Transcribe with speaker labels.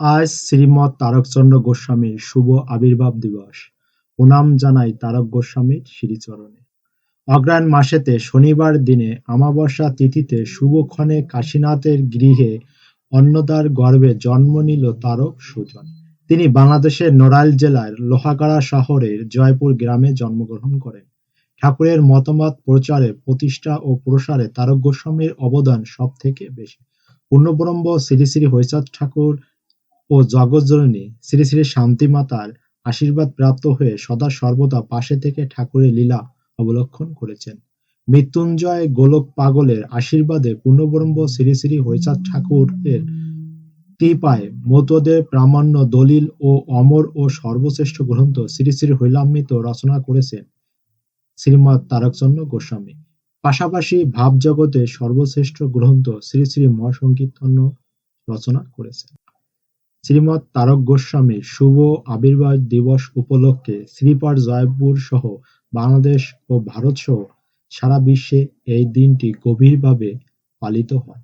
Speaker 1: আজ শ্রীমৎ তারকচন্দ্র গোস্বামীর শুভ আবির্ভাব দিবস। প্রণাম জানাই তারক গোস্বামীর শ্রীচরণে। অগ্রহায়ণ মাসেতে শনিবার দিনে আমাবস্যা তিথিতে শুভক্ষণে কাশীনাথের গৃহে অন্নদার গর্ভে জন্ম নিল তারক সুজন। তিনি বাংলাদেশের নড়াইল জেলার লোহাগাড়া শহরের জয়পুর গ্রামে জন্মগ্রহণ করেন। ঠাকুরের মতামত প্রচারে, প্রতিষ্ঠা ও প্রসারে তারক গোস্বামীর অবদান সব থেকে বেশি। পূর্ণব্রহ্ম শ্রী শ্রী হরিচাঁদ ঠাকুর ও জগৎজননী শ্রী শ্রী শান্তি মাতার আশীর্বাদ প্রাপ্ত হয়ে সদা সর্বদা পাশে থেকে ঠাকুরের লীলা অবলক্ষণ করেছেন। মৃত্যুঞ্জয় গোলক পাগলের আশীর্বাদে পূর্ণব্রহ্ম শ্রী শ্রী হরিচাঁদ ঠাকুরের কৃপায় মতদের প্রামাণ্য, দলিল ও অমর ও সর্বশ্রেষ্ঠ গ্রন্থ শ্রী শ্রী হৈলামৃত রচনা করেছেন শ্রীমৎ তারকচন্দ্র গোস্বামী। পাশাপাশি ভাবজগতে সর্বশ্রেষ্ঠ গ্রন্থ শ্রী শ্রী মহাসংকীর্তন রচনা করেছেন। শ্রীমৎ তারক গোস্বামীর শুভ আবির্ভাব দিবস উপলক্ষে শ্রীপাঠ জয়পুর সহ বাংলাদেশ ও ভারত সহ সারা বিশ্বে এই দিনটি গভীরভাবে পালিত হয়।